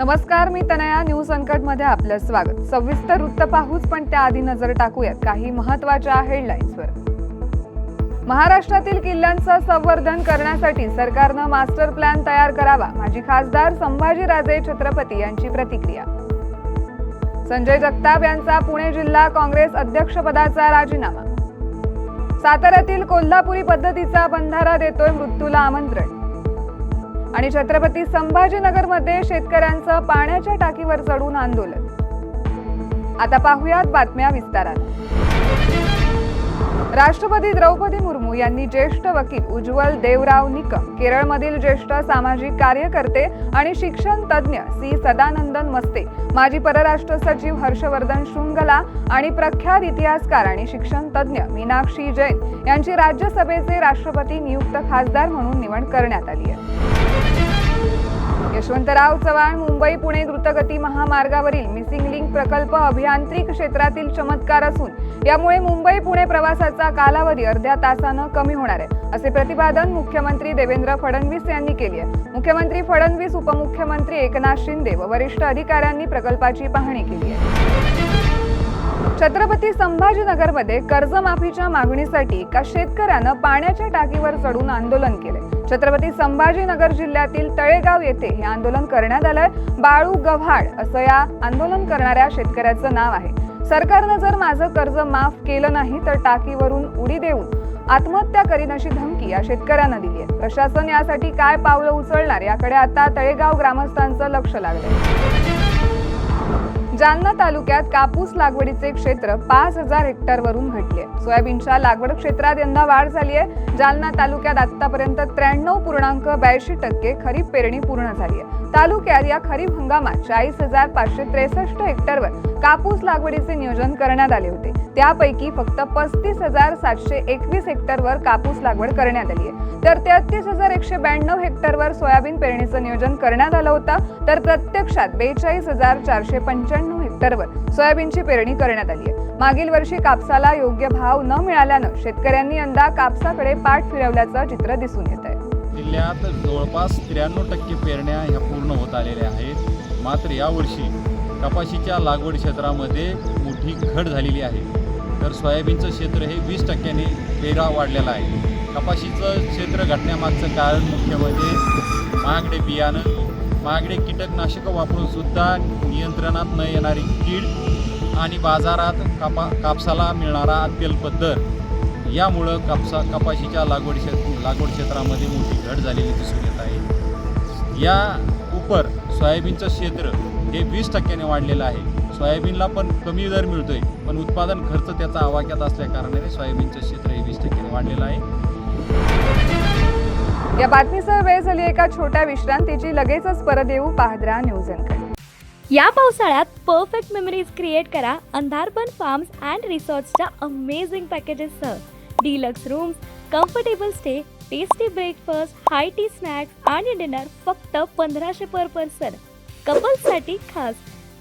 नमस्कार मी तनया. न्यूजमध्ये आपलं स्वागत. सविस्तर वृत्त पाहूच पण त्याआधी नजर टाकूयात. काही महत्त्वाच्या हेडलाईन्सवर महाराष्ट्रातील किल्ल्यांचं संवर्धन करण्यासाठी सरकारनं मास्टर प्लॅन तयार करावा माजी खासदार संभाजीराजे छत्रपती यांची प्रतिक्रिया. संजय जगताप यांचा पुणे जिल्हा काँग्रेस अध्यक्षपदाचा राजीनामा. साताऱ्यातील कोल्हापुरी पद्धतीचा बंधारा देतोय मृत्यूला आमंत्रण. आणि छत्रपती संभाजीनगरमध्ये शेतकऱ्यांचं पाण्याच्या टाकीवर चढून आंदोलन. आता पाहुयात बातम्या विस्तारात. राष्ट्रपती द्रौपदी मुर्मू यांनी ज्येष्ठ वकील उज्ज्वल देवराव निकम केरळमधील ज्येष्ठ सामाजिक कार्यकर्ते आणि शिक्षण तज्ज्ञ सी. सदानंदन मस्ते माजी परराष्ट्र सचिव हर्षवर्धन शृंगला आणि प्रख्यात इतिहासकार आणि शिक्षण तज्ज्ञ मीनाक्षी जैन यांची राज्यसभेचे राष्ट्रपती नियुक्त खासदार म्हणून निवड करण्यात आली आहे. यशवंतराव चव्हाण मुंबई पुणे द्रुतगती महामार्गावरील मिसिंग लिंक प्रकल्प अभियांत्रिक क्षेत्रातील चमत्कार असून यामुळे मुंबई पुणे प्रवासाचा कालावधी अर्ध्या तासानं कमी होणार आहे असे प्रतिपादन मुख्यमंत्री देवेंद्र फडणवीस यांनी केली आहे. मुख्यमंत्री फडणवीस उपमुख्यमंत्री एकनाथ शिंदे व वरिष्ठ अधिकाऱ्यांनी प्रकल्पाची पाहणी केली आहे. छत्रपती संभाजीनगरमध्ये कर्जमाफीच्या मागणीसाठी एका शेतकऱ्यानं पाण्याच्या टाकीवर चढून आंदोलन केले. छत्रपती संभाजीनगर जिल्ह्यातील तळेगाव येथे हे आंदोलन करण्यात आलंय. बाळू गव्हाड असं या आंदोलन करणाऱ्या शेतकऱ्याचं नाव आहे. सरकारनं जर माझं कर्ज माफ केलं नाही तर टाकीवरून उडी देऊन आत्महत्या करीन अशी धमकी या शेतकऱ्यांना दिली आहे. प्रशासन यासाठी काय पावलं उचलणार याकडे आता तळेगाव ग्रामस्थांचं लक्ष लागलंय. जालना तालुक्यात कापूस लागवडीचे क्षेत्र पाच हजार हेक्टरवरून घटले. सोयाबीनच्या लागवड क्षेत्रात यंदा वाढ झाली आहे. जालना तालुक्यात आतापर्यंत त्र्याण्णव पूर्णांक ब्याऐंशी टक्के खरीप पेरणी पूर्ण झाली आहे. तालुक्यात या खरीप हंगामात चाळीस हजार पाचशे त्रेसष्ट हेक्टरवर कापूस लागवडीचे नियोजन करण्यात आले होते. त्यापैकी फक्त पस्तीस हजार सातशे एकवीस हेक्टरवर कापूस लागवड करण्यात आली आहे. तर तेहतीस हजार एकशे ब्याण्णव हेक्टरवर सोयाबीन पेरणीचं नियोजन करण्यात आलं होतं. तर प्रत्यक्षात बेचाळीस हजार चारशे पंच्याण्णव हेक्टरवर सोयाबीनची पेरणी करण्यात आली आहे. मागील वर्षी कापसाला योग्य भाव न मिळाल्यानं शेतकऱ्यांनी यंदा कापसाकडे पाठ फिरवल्याचं चित्र दिसून येत आहे. जिल्ह्यात जवळपास त्र्याण्णव टक्के पेरण्या ह्या पूर्ण होत आलेल्या आहेत. मात्र यावर्षी कपाशीच्या लागवड क्षेत्रामध्ये मोठी घट झालेली आहे. तर सोयाबीनचं क्षेत्र हे वीस टक्क्याने वेगळा वाढलेला आहे. कपाशीचं क्षेत्र घटण्यामागचं कारण मुख्य म्हणजे महागडे बियाणं महागडे कीटकनाशकं वापरून सुद्धा नियंत्रणात न येणारी कीड आणि बाजारात कापा कापसाला मिळणारा अत्यल्प दर. यामुळं कापसा कपाशीच्या लागवड क्षेत्र लागवड क्षेत्रामध्ये मोठी घट झालेली दिसून येत आहे. या उपर सोयाबीनचं क्षेत्र हे वीस टक्क्याने वाढलेलं आहे. सोयाबीनला पण कमी दर मिळतो आहे पण उत्पादन खर्च त्याचा आवाक्यात असल्या कारणाने सोयाबीनचं क्षेत्र हे वीस टक्क्याने वाढलेलं आहे. या बातमीसह वेळ झाली एका छोट्या विश्रांतीची. लगेचच परत येऊ पाहद्रा न्यूज अँड या पावसाळ्यात परफेक्ट मेमरीज क्रिएट करा अंधारबन फार्म्स अँड रिसॉर्ट्सच्या amazing पॅकेजेससह deluxe rooms comfortable stay tasty breakfast high tea snacks आणि डिनर फक्त पंधराशे पर पर्सन कपल्ससाठी खास.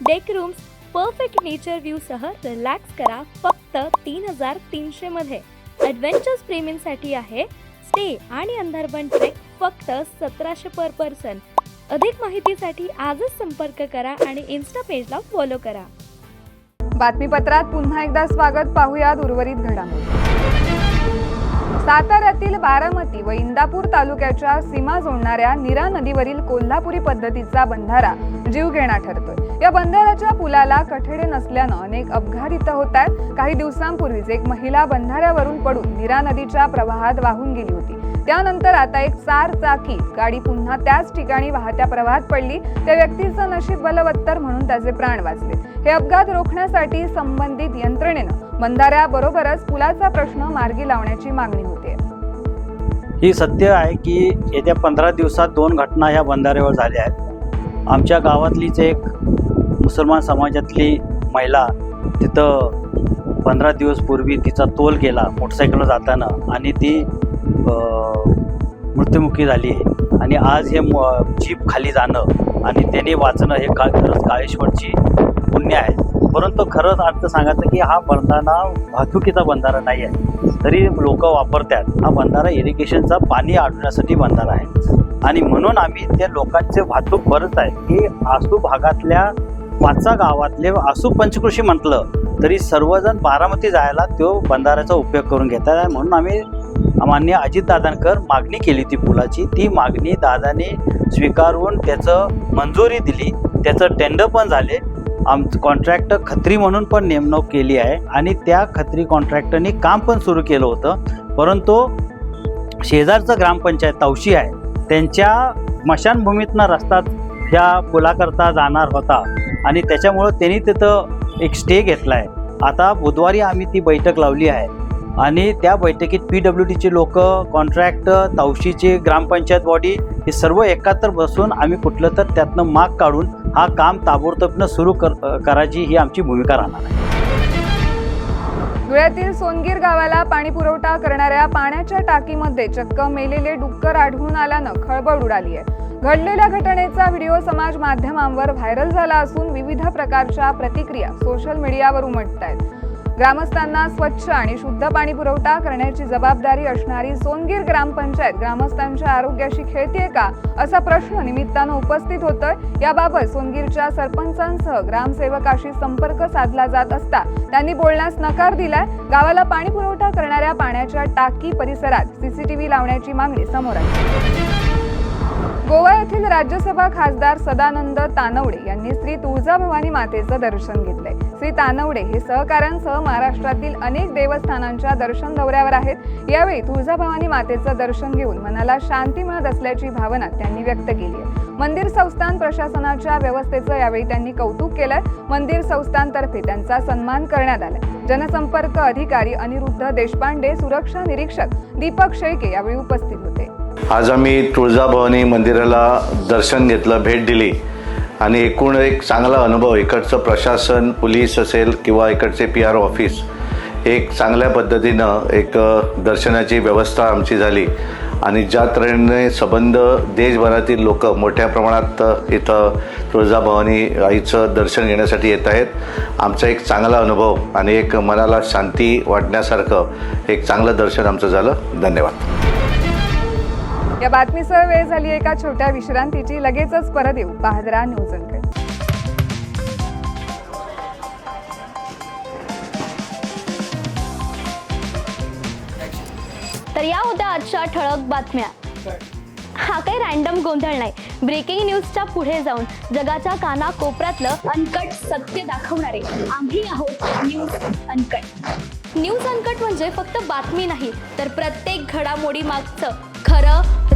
डेक रूम्स परफेक्ट नेचर व्ह्यूसह रिलॅक्स करा फक्त तीन हजार तीनशेमध्ये ॲडव्हेंचर्स प्रेमींसाठी आहे स्टे आणि अंधारबन ट्रेक फक्त सतराशे पर पर्सन. अधिक माहितीसाठी आजच संपर्क करा आणि इन्स्टा पेजला फॉलो करा. बातमीपत्रात पुन्हा एकदा स्वागत पाहूयात उर्वरित घडामोडी. साताऱ्यातील बारामती व इंदापूर तालुक्याच्या सीमा जोडणाऱ्या नीरा नदीवरील कोल्हापुरी पद्धतीचा बंधारा जीवघेणा ठरतोय. या बंधाऱ्याच्या पुलाला कठडे नसल्यानं अनेक अपघात इथं होत आहेत. काही दिवसांपूर्वीच एक महिला बंधाऱ्यावरून पडून नीरा नदीच्या प्रवाहात वाहून गेली होती. त्यानंतर आता एक चार चाकी गाडी पुन्हा त्याच ठिकाणी वाहत्या प्रवाहात पडली. त्या व्यक्तीचं नशीब बलवत्तर म्हणून त्याचे प्राण वाचले. हे अपघात रोखण्यासाठी संबंधित यंत्रणेनं बंधाऱ्याबरोबरच पुलाचा प्रश्न मार्गी लावण्याची मागणी होते. ही सत्य आहे की येत्या पंधरा दिवसात दोन घटना ह्या बंधाऱ्यावर झाल्या आहेत. आमच्या गावातलीच एक मुसलमान समाजातली महिला तिथं पंधरा दिवसपूर्वी तिचा तोल गेला मोटरसायकलवर जाताना आणि ती मृत्युमुखी झाली आहे. आणि आज हे म- जीप खाली जाणं आणि त्याने वाचणं हे का खरंच काळेश्वरची पुण्य आहे. परंतु खरंच अर्थ सांगायचं की हा बंधारा वाहतुकीचा बंधारा नाही आहे. तरी लोक वापरतात. हा बंधारा इरिगेशनचा पाणी अडवण्यासाठी बंधारा आहे. आणि म्हणून आम्ही त्या लोकांचे वाहतूक करत आहे. की आसू भागातल्या पाचा गावातले आसू पंचकृषी म्हटलं तरी सर्वजण बारामती जायला तो बंधाऱ्याचा उपयोग करून घेत आहे. म्हणून आम्ही मान्य अजितदादांकर मागणी केली ती पुलाची. ती मागणी दादाने स्वीकारून त्याचं मंजुरी दिली. त्याचं टेंडर पण झाले. आमचं कॉन्ट्रॅक्टर खत्री म्हणून पण नेमणूक केली आहे. आणि त्या खत्री कॉन्ट्रॅक्टरनी काम पण सुरू केलं होतं. परंतु शेजारचं ग्रामपंचायत तवशी आहे. त्यांच्या स्मशानभूमीतनं रस्ता त्या पुलाकरता जाणार होता. आणि त्याच्यामुळं त्यांनी तिथं एक स्टे घेतला आहे आता बुधवारी आम्ही ती बैठक लावली आहे. आणि त्या बैठकीत पी डब्ल्यू डीचे लोक कॉन्ट्रॅक्ट तावशीचे ग्रामपंचायत बॉडी हे सर्व एकात्र बसून आम्ही कुठलं तर त्यातनं माग काढून हा काम ताबडतोबनं सुरू कर करायची ही आमची भूमिका राहणार आहे. धुळ्यातील सोनगीर गावाला पाणी पुरवठा करणाऱ्या पाण्याच्या टाकीमध्ये चक्क मेलेले डुक्कर आढळून आल्यानं खळबळ उडाली आहे. घडलेल्या घटनेचा व्हिडिओ समाज माध्यमांवर व्हायरल झाला असून विविध प्रकारच्या प्रतिक्रिया सोशल मीडियावर उमटत आहेत ग्रामस्थांना स्वच्छ आणि शुद्ध पाणी पुरवठा करण्याची जबाबदारी असणारी सोनगीर ग्रामपंचायत ग्रामस्थांच्या आरोग्याशी खेळतीये का? असा प्रश्न निमित्तानं उपस्थित होतोय. याबाबत सोनगीरच्या सरपंचांसह ग्रामसेवकाशी संपर्क साधला जात असता त्यांनी बोलण्यास नकार दिलाय. गावाला पाणी पुरवठा करणाऱ्या पाण्याच्या टाकी परिसरात सीसीटीव्ही लावण्याची मागणी समोर आली. गोवा येथील राज्यसभा खासदार सदानंद तानवडे यांनी श्री तुळजाभवानी मातेचं दर्शन घेतलंय. श्री तानवडे हे सहकाऱ्यांसह महाराष्ट्रातील अनेक देवस्थानांच्या दर्शन दौऱ्यावर आहेत. यावेळी तुळजाभवानी मातेचं दर्शन घेऊन मनाला शांती मिळत असल्याची भावना त्यांनी व्यक्त केली आहे. मंदिर संस्थान प्रशासनाच्या व्यवस्थेचं यावेळी त्यांनी कौतुक केलंय. मंदिर संस्थानतर्फे त्यांचा सन्मान करण्यात आलाय. जनसंपर्क अधिकारी अनिरुद्ध देशपांडे सुरक्षा निरीक्षक दीपक शेळके यावेळी उपस्थित होते. आज आम्ही तुळजाभवानी मंदिराला दर्शन घेतलं भेट दिली. आणि एकूण एक चांगला अनुभव इकडचं प्रशासन पोलीस असेल किंवा इकडचे पी आर ऑफिस एक चांगल्या पद्धतीनं एक दर्शनाची व्यवस्था आमची झाली. आणि ज्या तऱ्हेने संबंध देशभरातील लोक मोठ्या प्रमाणात इथं तुळजाभवानी आईचं दर्शन घेण्यासाठी येत आहेत. आमचा एक चांगला अनुभव आणि एक मनाला शांती वाटण्यासारखं एक चांगलं दर्शन आमचं झालं. धन्यवाद. या बातमीसह वेळ झाली एका छोट्या विश्रांतीची. लगेचच परत येऊ. पाहदरा न्यूज अंकड तर या होत्या आजच्या ठळक बातम्या. हा काही रॅन्डम गोंधळ नाही. ब्रेकिंग न्यूजच्या पुढे जाऊन जगाच्या काना कोपऱ्यातलं अनकट सत्य दाखवणारे आम्ही आहोत न्यूज अनकट. न्यूज अनकट म्हणजे फक्त बातमी नाही तर प्रत्येक घडामोडी मागचं खरं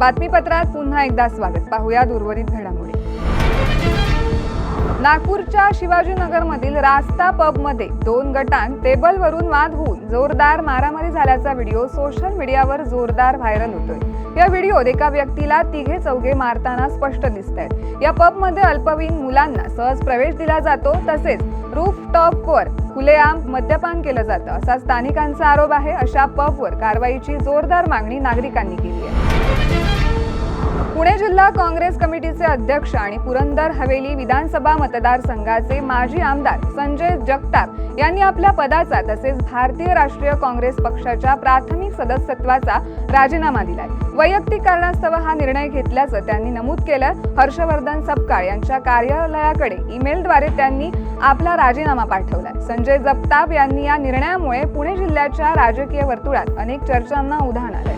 बातमीपत्रात पुन्हा एकदा स्वागत. पाहूया उर्वरित घडामोडी. नागपूरच्या शिवाजीनगरमधील रास्ता पबमध्ये दोन गटांत टेबलवरून वाद होऊन जोरदार मारामारी झाल्याचा व्हिडिओ सोशल मीडियावर जोरदार व्हायरल होतोय. या व्हिडिओत एका व्यक्तीला तिघे चौघे मारताना स्पष्ट दिसत आहेत या पबमध्ये अल्पवयीन मुलांना सहज प्रवेश दिला जातो तसेच रूफ टॉपवर खुलेआम मद्यपान केलं जातं असा स्थानिकांचा आरोप आहे. अशा पबवर कारवाईची जोरदार मागणी नागरिकांनी केली आहे. पुणे जिल्हा काँग्रेस कमिटीचे अध्यक्ष आणि पुरंदर हवेली विधानसभा मतदारसंघाचे माजी आमदार संजय जगताप यांनी आपल्या पदाचा तसेच भारतीय राष्ट्रीय काँग्रेस पक्षाच्या प्राथमिक सदस्यत्वाचा राजीनामा दिलाय. वैयक्तिक कारणास्तव हा निर्णय घेतल्याचं त्यांनी नमूद केलं. हर्षवर्धन सपकाळ यांच्या कार्यालयाकडे ईमेलद्वारे त्यांनी आपला राजीनामा पाठवलाय. संजय जगताप यांनी या निर्णयामुळे पुणे जिल्ह्याच्या राजकीय वर्तुळात अनेक चर्चांना उधाण आलं.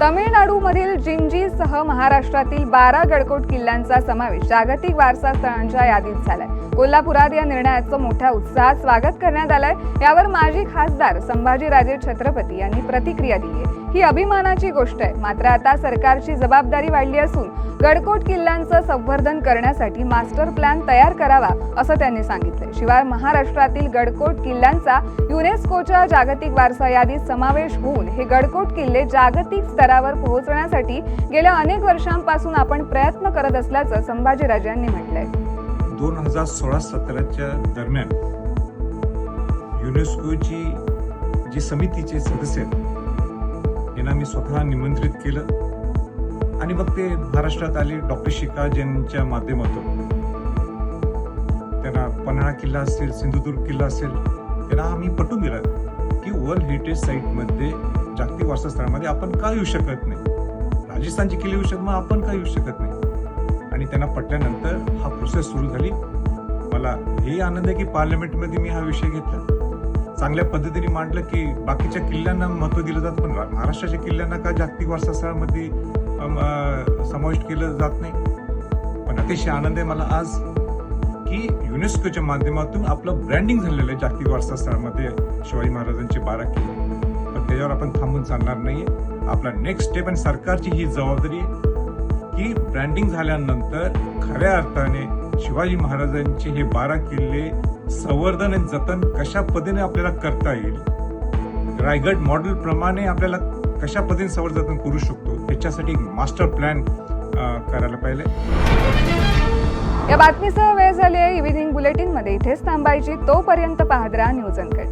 तमिळनाडूमधील जिंजीसह महाराष्ट्रातील बारा गडकोट किल्ल्यांचा समावेश जागतिक वारसा स्थळांच्या यादीत झालाय. कोल्हापुरात या निर्णयाचं मोठ्या उत्साहात स्वागत करण्यात आलंय. यावर माजी खासदार संभाजीराजे छत्रपती यांनी प्रतिक्रिया दिली आहे. ही अभिमानाची गोष्ट आहे. मात्र आता सरकारची जबाबदारी वाढली असून गडकोट किल्ल्यांचं संवर्धन करण्यासाठी मास्टर प्लॅन तयार करावा असं त्यांनी सांगितलं शिवाय महाराष्ट्रातील गडकोट किल्ल्यांचा युनेस्कोच्या जागतिक वारसा यादीत समावेश होऊन हे गडकोट किल्ले जागतिक स्तरावर पोहोचण्यासाठी गेल्या अनेक वर्षांपासून आपण प्रयत्न करत असल्याचं संभाजीराजे यांनी म्हटलंय. दोन हजार सोळा सतराच्या दरम्यान युनेस्कोची जी समितीचे सदस्य यांना मी स्वतः निमंत्रित केलं. आणि मग ते महाराष्ट्रात आले डॉक्टर शिकाज ज्यांच्या माध्यमातून. त्यांना पन्हाळा किल्ला असेल सिंधुदुर्ग किल्ला असेल त्यांना आम्ही पटवून दिला की वर्ल्ड हेरिटेज साईटमध्ये जागतिक वारसास्थळामध्ये आपण का येऊ शकत नाही? राजस्थानचे किल्ले येऊ शकत मग आपण का येऊ शकत नाही? आणि त्यांना पटल्यानंतर हा प्रोसेस सुरू झाली. मला हे आनंद आहे की पार्लमेंटमध्ये मी हा विषय घेतला. चांगल्या पद्धतीने मांडलं की बाकीच्या किल्ल्यांना महत्त्व दिलं जातं पण महाराष्ट्राच्या किल्ल्यांना का जागतिक वारसा स्थळामध्ये समाविष्ट केलं जात नाही? पण अतिशय आनंद आहे मला आज की युनेस्कोच्या माध्यमातून आपलं ब्रँडिंग झालेलं आहे जागतिक वारसा स्थळामध्ये शिवाजी महाराजांचे बारा किल्ले पण त्याच्यावर आपण थांबून चालणार नाही आपला नेक्स्ट स्टेप आणि सरकारची ही जबाबदारी की ब्रँडिंग झाल्यानंतर खऱ्या अर्थाने शिवाजी महाराजांचे हे बारा किल्ले संवर्धन आणि जतन कशा पद्धतीने आपल्याला करता येईल? रायगड मॉडेल प्रमाणे आपल्याला कशा पद्धतीने संवर्धन जतन करू शकतो? त्याच्यासाठी एक मास्टर प्लॅन करायला पाहिजे या बातमीसह वेळ झाली आहे इव्हिनिंग बुलेटिनमध्ये इथेच थांबायची. तोपर्यंत पाहत राहा न्यूज अनकट